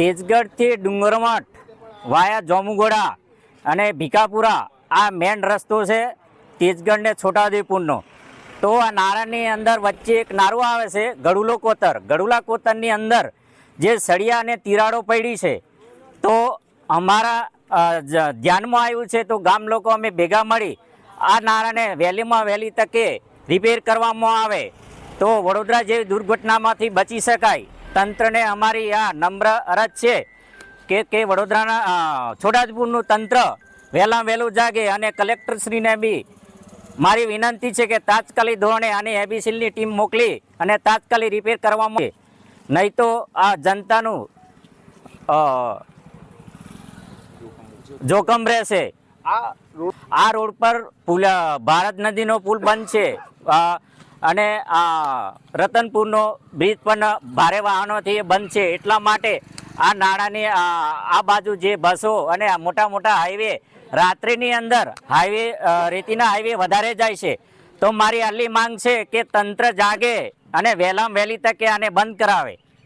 તેજગઢથી ડુંગરમઠ વાયા જોમુગોડા અને ભીકાપુરા આ મેન રસ્તો છે તેજગઢ ને છોટાઉદેપુરનો. તો આ નારાની અંદર વચ્ચે એક નારું આવે છે, ગડુલો કોતર. ગડુલા કોતરની અંદર જે સળિયા અને તિરાડો પડી છે, તો અમારા ધ્યાનમાં આવ્યું છે, તો ગામ લોકો અમે ભેગા મળી આ નારાને વહેલીમાં વહેલી તકે રિપેર કરવામાં આવે. તો વડોદરા જેવી દુર્ઘટનામાંથી બચી શકાય. તંત્રને અમારી આ નમ્ર અરજ છે કે કે વડોદરાના છોટાજપુરનું તંત્ર વહેલા વહેલું જાગે અને કલેક્ટરશ્રીને બી મારી વિનંતી છે કે તાત્કાલિક ધોરણે આની એબીસીલની ટીમ મોકલી અને તાત્કાલિક રિપેર કરવામાં નહીં તો આ જનતાનું જોખમ રહેશે. આ રોડ આ રોડ પર પુલ ભારત નદીનો પુલ બંધ છે. અને આ રતનપુરનો બ્રિજ પણ ભારે વાહનોથી બંધ છે. એટલા માટે આ નાણાંની આ બાજુ જે બસો અને મોટા મોટા હાઈવે રાત્રિની અંદર હાઈવે રેતીના હાઈવે વધારે જાય છે. તો મારી આટલી માંગ છે કે તંત્ર જાગે અને વહેલામાં વહેલી તકે આને બંધ કરાવે.